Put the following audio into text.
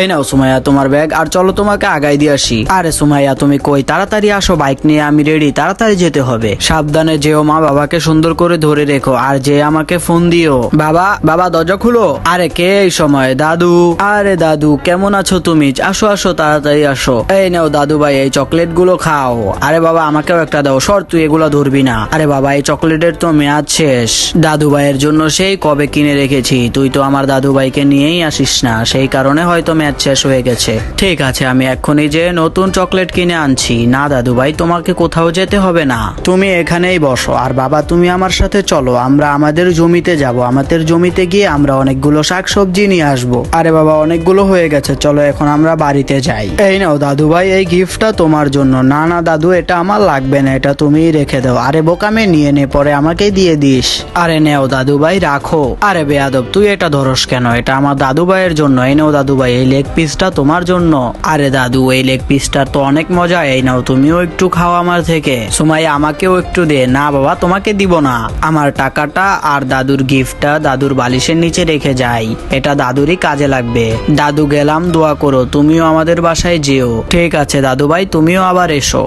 এই নাও সুমাইয়া তোমার ব্যাগ, আর চলো তোমাকে আগাই দিয়ে আসি। আরে সুমাইয়া, তুমি কই? তাড়াতাড়ি আসো বাইক নিয়ে, আমি রেডি তাড়াতাড়ি যেতে হবে। সাবধানে যেও মা, বাবাকে সুন্দর করে ধরে রেখো, আর যে আমাকে ফোন দিও। বাবা বাবা, দরজা খুলো। আরে কে এই সময়? দাদু। আরে দাদু, কেমন আছো তুমি? আসো আসো, তাড়াতাড়ি আসো। এই নাও দাদু ভাই, এই চকলেটগুলো খাও। আরে বাবা, আমাকেও একটা দাও। সর, তুই এগুলো ধরবি না। আরে বাবা, এই চকলেটের তো মেয়াদ শেষ। দাদু ভাইয়ের জন্য সেই কবে কিনে রেখেছি। তুই তো আমার দাদু ভাইকে নিয়েই আসিস না। সেই কারণে হয়তো ম্যাচ শেষ হয়ে গেছে। ঠিক আছে, আমি এক্ষুনি যে নতুন চকলেট কিনে আনছি। না দাদু ভাই তোমাকে কোথাও যেতে হবে না। তুমি এখানেই বসো। আর বাবা, তুমি আমার সাথে চলো। আমরা আমাদের জমিতে যাব। আমাদের জমিতে গিয়ে আমরা অনেকগুলো শাকসবজি নিয়ে আসব। আরে বাবা, অনেকগুলো হয়ে গেছে। চলো, এখন আমরা বাড়িতে যাই। এই নাও দাদু ভাই এই গিফটটা তোমার জন্য। না না, দাদু, এটা আমার লাগবে না। এটা তুমিই রেখে দাও। আরে বোকামে, নিয়ে নে, পরে আমাকে দিয়ে দিস। আরে নেও দাদু ভাই রাখো। আরে বেয়াদব, তুই এটা ধরস কেন? এটা আমার দাদু ভাইয়ের জন্য। এই নাও দাদু ভাই এই লেগ পিসটা তোমার জন্য। আরে দাদু, এই লেগ পিসটা তো অনেক মজা, এই নাও তুমিও একটু খাও আমার থেকে। সুমাই, আমাকেও একটু দে। না বাবা, তোমাকে দিব না। আমার টাকাটা আর দাদুর গিফটটা দাদুর বালিশের নিচে রেখে যাই। এটা দাদুরই কাজে লাগবে। দাদু গেলাম, দোয়া করো, তুমিও আমাদের বাসায় যেও। ঠিক আছে দাদু ভাই তুমিও আবার এসো।